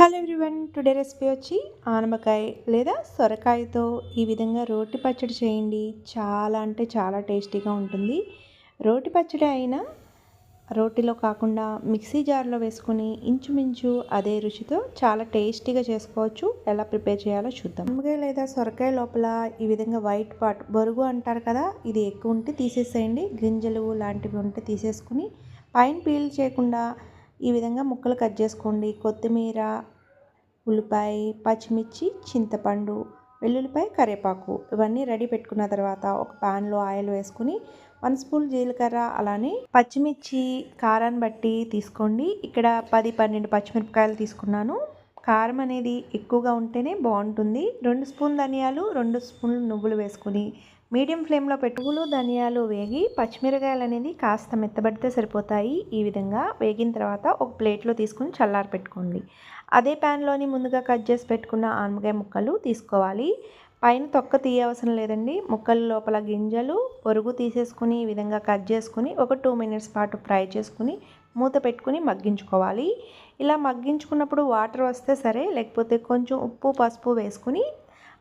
Hello everyone today recipe వచ్చి ఆనమకాయ లేదా సొరకాయతో ఈ విధంగా రోటి పచ్చడి చేయండి. చాలా అంటే చాలా టేస్టీగా ఉంటుంది. రోటి పచ్చడి అయినా రోటిలో కాకుండా మిక్సీ జార్లో వేసుకొని ఇంచుమించు అదే రుచితో చాలా టేస్టీగా చేసుకోవచ్చు. ఎలా ప్రిపేర్ చేయాలో చూద్దాం. ఆనమకాయ లేదా సొరకాయ లోపల ఈ విధంగా వైట్ పార్ట్ బొరుగు అంటారు కదా ఇది ఎక్కువ ఉంటే తీసేసేయండి. గింజలు లాంటివి ఉంటే తీసేసుకుని పైన పీల్ చేయకుండా ఈ విధంగా ముక్కలు కట్ చేసుకోండి. కొత్తిమీర ఉల్లిపాయ పచ్చిమిర్చి చింతపండు వెల్లుల్లిపాయ కరివేపాకు ఇవన్నీ రెడీ పెట్టుకున్న తర్వాత ఒక ప్యాన్లో ఆయిల్ వేసుకుని వన్ స్పూన్ జీలకర్ర అలానే పచ్చిమిర్చి కారాన్ని బట్టి తీసుకోండి. ఇక్కడ పది పన్నెండు పచ్చిమిరపకాయలు తీసుకున్నాను. కారం అనేది ఎక్కువగా ఉంటేనే బాగుంటుంది. రెండు స్పూన్ ధనియాలు రెండు స్పూన్లు నువ్వులు వేసుకుని మీడియం ఫ్లేమ్లో పెట్టుకులు ధనియాలు వేగి పచ్చిమిరకాయలు అనేది కాస్త మెత్తబడితే సరిపోతాయి. ఈ విధంగా వేగిన తర్వాత ఒక ప్లేట్లో తీసుకుని చల్లారి పెట్టుకోండి. అదే ప్యాన్లోని ముందుగా కట్ చేసి పెట్టుకున్న ఆనపకాయ ముక్కలు తీసుకోవాలి. పైన తొక్క తీయవసరం లేదండి. ముక్కల లోపల గింజలు పొరుగు తీసేసుకుని ఈ విధంగా కట్ చేసుకుని ఒక టూ మినిట్స్ పాటు ఫ్రై చేసుకుని మూత పెట్టుకుని మగ్గించుకోవాలి. ఇలా మగ్గించుకున్నప్పుడు వాటర్ వస్తే సరే లేకపోతే కొంచెం ఉప్పు పసుపు వేసుకుని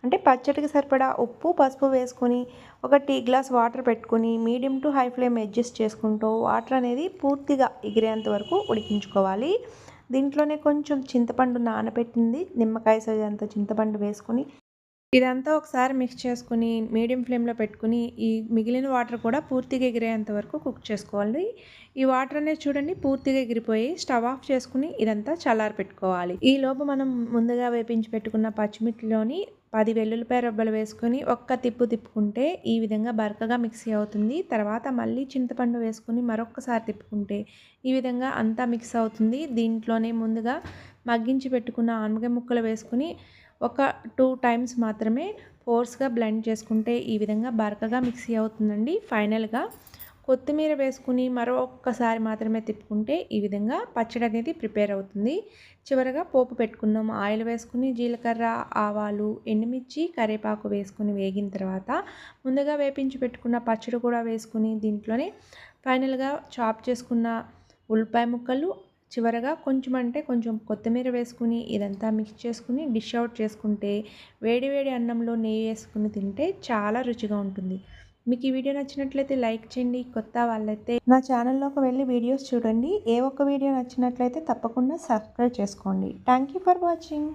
అంటే పచ్చడికి సరిపడా ఉప్పు పసుపు వేసుకొని ఒక టీ గ్లాస్ వాటర్ పెట్టుకొని medium to high flame adjust చేసుకుంటూ వాటర్ అనేది పూర్తిగా ఎగిరేంత వరకు ఉడికించుకోవాలి. దీంట్లోనే కొంచెం చింతపండు నానబెట్టింది నిమ్మకాయ సైజ్ అంత చింతపండు వేసుకొని ఇదంతా ఒకసారి మిక్స్ చేసుకుని మీడియం ఫ్లేమ్లో పెట్టుకుని ఈ మిగిలిన వాటర్ కూడా పూర్తిగా ఎగిరేంత వరకు కుక్ చేసుకోవాలి. ఈ వాటర్ అనేది చూడండి పూర్తిగా ఎగిరిపోయి స్టవ్ ఆఫ్ చేసుకుని ఇదంతా చల్లారి పెట్టుకోవాలి ఈ లోపు మనం ముందుగా వేపించి పెట్టుకున్న పచ్చిమిర్చిలోని పది వెల్లుల్లిపాయ రబ్బలు వేసుకొని ఒక్క తిప్పు తిప్పుకుంటే ఈ విధంగా బరకగా మిక్సీ అవుతుంది. తర్వాత మళ్ళీ చింతపండు వేసుకొని మరొకసారి తిప్పుకుంటే ఈ విధంగా అంతా మిక్స్ అవుతుంది. దీంట్లోనే ముందుగా మగ్గించి పెట్టుకున్న ఆనగ ముక్కలు వేసుకుని ఒక టూ టైమ్స్ మాత్రమే ఫోర్స్గా బ్లెండ్ చేసుకుంటే ఈ విధంగా బరకగా మిక్సీ అవుతుందండి. ఫైనల్గా కొత్తిమీర వేసుకుని మరో ఒక్కసారి మాత్రమే తిప్పుకుంటే ఈ విధంగా పచ్చడి అనేది ప్రిపేర్ అవుతుంది. చివరగా పోపు పెట్టుకుందాం ఆయిల్ వేసుకుని జీలకర్ర ఆవాలు ఎండుమిర్చి కరివేపాకు వేసుకుని వేగిన తర్వాత ముందుగా వేపించి పెట్టుకున్న పచ్చడి కూడా వేసుకుని దీంట్లోనే ఫైనల్గా చాప్ చేసుకున్న ఉల్లిపాయ ముక్కలు చివరగా కొంచెం అంటే కొంచెం కొత్తిమీర వేసుకుని ఇదంతా మిక్స్ చేసుకుని డిష్ అవుట్ చేసుకుంటే వేడి వేడి అన్నంలో నెయ్యి వేసుకుని తింటే చాలా రుచిగా ఉంటుంది. మీకు ఈ వీడియో నచ్చినట్లయితే లైక్ చేయండి. కొత్త వాళ్ళైతే నా ఛానల్లోకి వెళ్ళి వీడియోస్ చూడండి. ఏ ఒక్క వీడియో నచ్చినట్లయితే తప్పకుండా సబ్స్క్రైబ్ చేసుకోండి. Thank you for watching.